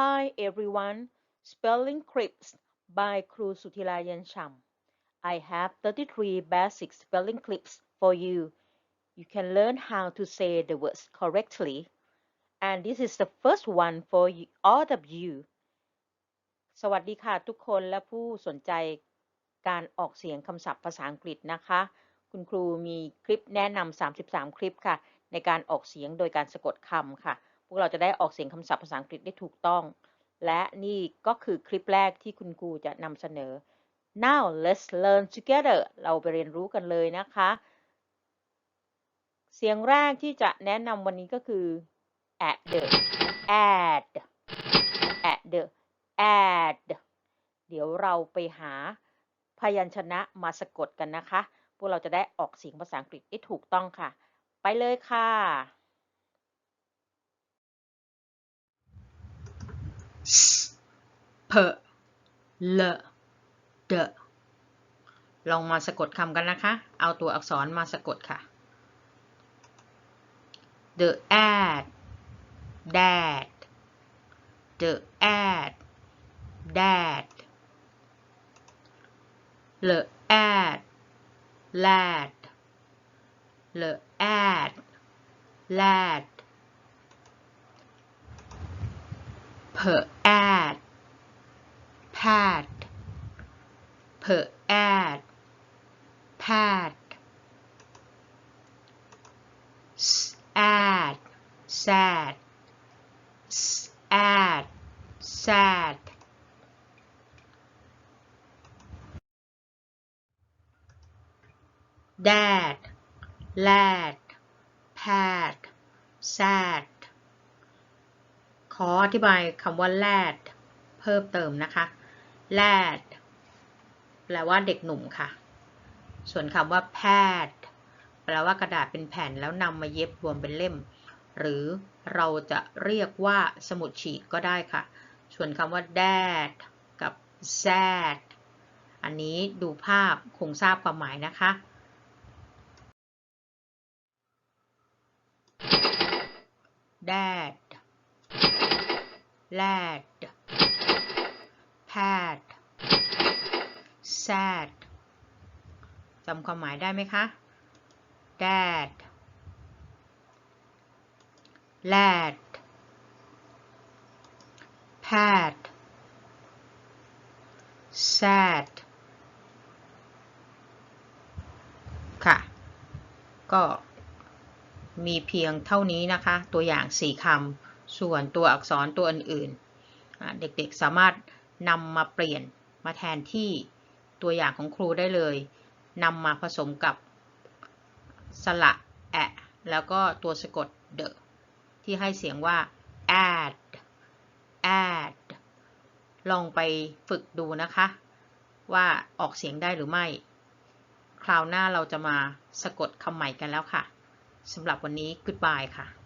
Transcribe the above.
Hi everyone Spelling Clips by ครูสุธิราย็นฉ่ำ I have 33 basic spelling clips for you you can learn how to say the words correctly and this is the first one for you, all of you สวัสดีค่ะทุกคนและผู้สนใจการออกเสียงคำศัพท์ภาษาอังกฤษนะคะ คุณครูมีคลิปแนะนำ 33 คลิปค่ะ ในการออกเสียงโดยการสะกดคำค่ะ วกเราจะได้ออกเสียงคำศัพท์ภาษาอังกฤษได้ถูกต้อง และนี่ก็คือคลิปแรกที่คุณครูจะนำเสนอ now let's learn together เราไปเรียนรู้กันเลยนะคะ เสียงแรกที่จะแนะนำวันนี้ก็คือ at the add at the add เดี๋ยวเราไปหาพยัญชนะมาสะกดกันนะคะ พวกเราจะได้ออกเสียงภาษาอังกฤษได้ถูกต้องค่ะ ไปเลยค่ะ s p l d ลองมาสะกดคำกันนะคะ เอาตัวอักษรมาสะกดค่ะ the ad dad the ad dad the ad lad the ad lad per ad. Pad per ad. Pad sad. Sad sad sad. Dad. Lad. Pad sad ขออธิบายคำว่า lad เพิ่มเติมนะคะ lad แปลว่าเด็กหนุ่มค่ะ ส่วนคำว่า pad แปลว่ากระดาษเป็นแผ่นแล้วนำมาเย็บรวมเป็นเล่ม หรือเราจะเรียกว่าสมุดฉีกก็ได้ค่ะ ส่วนคำว่า dad กับ sad อันนี้ดูภาพคงทราบความหมายนะคะ dad lad pad sad จำความหมายได้ไหมคะ dad lad pad sad ค่ะ ก็มีเพียงเท่านี้นะคะ ตัวอย่าง4คำ ส่วนตัวอักษรตัวอื่นๆ เด็กๆสามารถนำมาเปลี่ยนมาแทนที่ตัวอย่างของครูได้เลยนำมาผสมกับสระแอะแล้วก็ตัวสะกด the ที่ให้เสียงว่า add add ลองไปฝึกดูนะคะ ว่าออกเสียงได้หรือไม่ คราวหน้าเราจะมาสะกดคำใหม่กันแล้วค่ะสำหรับวันนี้ goodbye ค่ะ